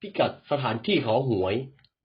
พิกัดสถานที่ขอหวย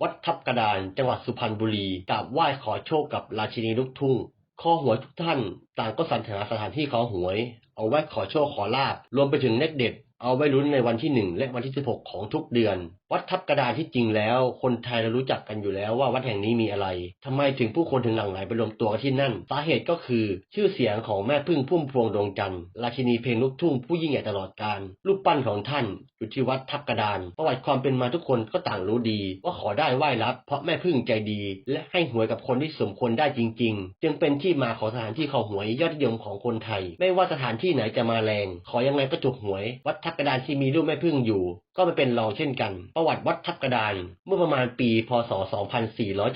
วัดทับกระดานจังหวัดสุพรรณบุรีกราบไหว้ขอโชคกับราชินีลูกทุ่งขอหวยทุกท่าน ต่างก็สรรหาสถานที่ขอหวย เอาไว้ขอโชคขอลาบรวมไปถึงเลขเด็ด เอาไว้ลุ้นในวันที่หนึ่งและวันที่สิบหกของทุกเดือน วัดทับกระดานที่จริงแล้ว คนไทยเรารู้จักกันอยู่แล้วว่าวัดแห่งนี้มีอะไรทำไมถึงผู้คนถึงหลั่งไหลไปรวมตัวกันที่นั่น สาเหตุก็คือ ชื่อเสียงของแม่พึ่งพุ่มพวงดวงจันทร์ราชินีเพลงลูกทุ่งผู้ยิ่งใหญ่ตลอดกาลรูปปั้นของท่านอยู่ที่วัดทับกระดาน ประวัติความเป็นมาทุกคนก็ต่างรู้ดี ว่าขอได้ไหว้รับ เพราะแม่พึ่งใจดี และให้หวยกับคนที่สมควรได้จริง ๆ จึงเป็นที่มาของสถานที่ขอหวยยอดนิยมของคนไทย ไม่ว่าสถานที่ไหนจะมาแรง ขอยังไงก็ถูกหวยวัดทับกระดานที่มีรูปแม่พึ่งอยู่ ก็ไม่เป็นรองเช่นกัน ประวัติวัดทับกระดานเมื่อประมาณปี พศ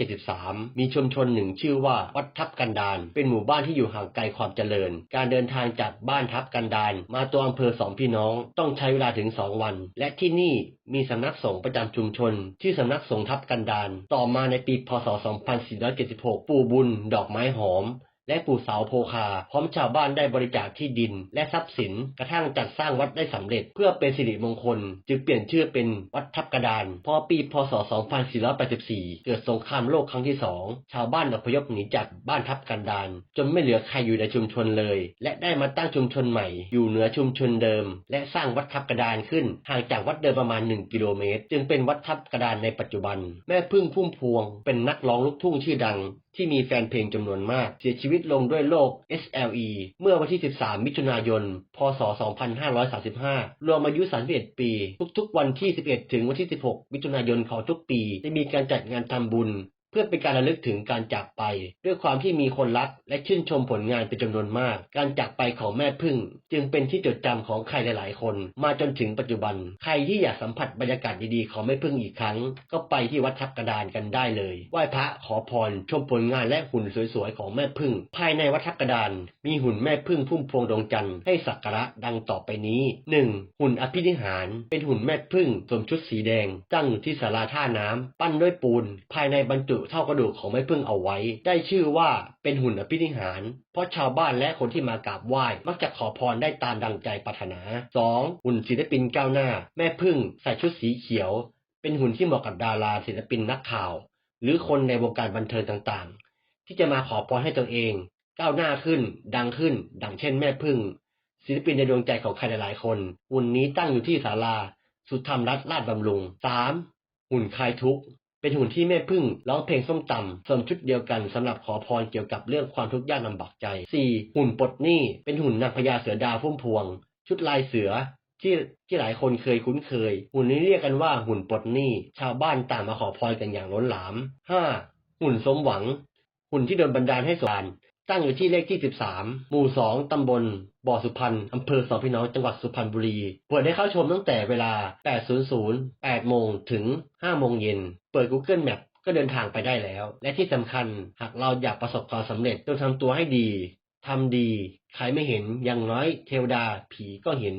2473 มีชุมชนหนึ่งชื่อว่าวัดทับกันดาน เป็นหมู่บ้านที่อยู่ห่างไกลความเจริญ การเดินทางจากบ้านทับกันดาน มาตัวอำเภอสองพี่น้องต้องใช้เวลาถึง 2 วัน และที่นี่มีสำนักสงฆ์ประจำชุมชน ชื่อสำนักสงฆ์ทับกันดาน ต่อมาในปี พศ 2476 ปู่บุญ ดอกไม้หอม และปู่สาวโพคา พร้อมชาวบ้านได้บริจาคที่ดิน และทรัพย์สินกระทั่งจัดสร้างวัดได้สำเร็จ เพื่อเป็นสิริมงคล จึงเปลี่ยนชื่อเป็นวัดทับกระดาน พอปีพศ 2484 เกิดสงครามโลกครั้งที่สองชาวบ้านอพยพหนีจากบ้านทับกันดาน จนไม่เหลือใครอยู่ในชุมชนเลย และได้มาตั้งชุมชนใหม่ อยู่เหนือชุมชนเดิม และสร้างวัดทับกระดานขึ้นห่างจากวัดเดิมประมาณ 1 กิโลเมตร จึงเป็นวัดทับกระดานในปัจจุบัน แม่พึ่งพุ่มพวง เป็นนักร้องลูกทุ่งชื่อดังที่มีแฟนเพลงจำนวนมาก เสียชีวิตลงด้วยโรค SLE เมื่อวันที่ 13 มิถุนายน พศ 2535 รวมอายุ 31 ปี ทุกๆ วันที่ 11 ถึงวันที่ 16 มิถุนายนของทุกปี จะมีการจัดงานทำบุญ เพื่อเป็นการระลึกถึงการจากไป ด้วยความที่มีคนรักและชื่นชมผลงานเป็นจำนวนมาก การจากไปของแม่พึ่ง จึงเป็นที่จดจำของใครหลายๆ คน มาจนถึงปัจจุบัน ใครที่อยากสัมผัสบรรยากาศดีๆของแม่พึ่งอีกครั้ง ก็ไปที่วัดทับกระดานกันได้เลยไหว้พระขอพรชมผลงานและหุ่นสวยๆของแม่พึ่ง ภายในวัดทับกระดาน มีหุ่นแม่พึ่งพุ่มพวงดวงจันทร์ให้สักการะดังต่อไปนี้ 1. หุ่นอภินิหาร เป็นหุ่นแม่พึ่งสวมชุดสีแดงตั้งอยู่ที่ศาลาท่าน้ำปั้นด้วยปูน ภายในบรรจุกเท่ากระดูกของแม่พึ่งเอาไว้ ได้ชื่อว่าเป็นหุ่นอภินิหาร เพราะชาวบ้านและคนที่มากราบไหว้มักจะขอพรได้ตามดังใจปรารถนา 2. หุ่นศิลปินก้าวหน้า แม่พึ่งใส่ชุดสีเขียว เป็นหุ่นที่เหมาะกับดาราศิลปินนักข่าว หรือคนในวงการบันเทิงต่างๆ ที่จะมาขอพรให้ตนเอง ก้าวหน้าขึ้น ดังขึ้น ดังเช่น แม่พึ่งศิลปินในดวงใจของใครหลายๆคน หุ่นนี้ตั้งอยู่ที่ศาลาสุธรรมรัตน์ลาดบำรุง 3. หุ่นคลายทุกข์ เป็นหุ่นที่แม่พึ่งร้องเพลงส้มตำสวมชุดเดียวกันสำหรับขอพรเกี่ยวกับเรื่องความทุกข์ยากลำบากใจ 4. หุ่นปลดหนี้เป็นหุ่นนางพญาเสือดาวพุ่มพวง ชุดลายเสือที่ที่หลายคนเคยคุ้นเคย หุ่นนี้เรียกกันว่าหุ่นปลดหนี้ชาวบ้านต่างมาขอพรกันอย่างล้นหลาม 5. หุ่นสมหวัง หุ่นที่โดนบันดาลให้สาร ตั้งอยู่ที่เลขที่ 13 หมู่ 2 ตำบล บ่อสุพรรณ อำเภอสองพี่น้อง จังหวัดสุพรรณบุรี เปิดให้เข้าชมตั้งแต่เวลา 8.00 8โมงถึง 5 โมงเย็น เปิด Google Map ก็เดินทางไปได้แล้ว และที่สำคัญ หากเราอยากประสบความสำเร็จต้องทำตัวให้ดี ทำดี ใครไม่เห็น อย่างน้อยเทวดาผีก็เห็น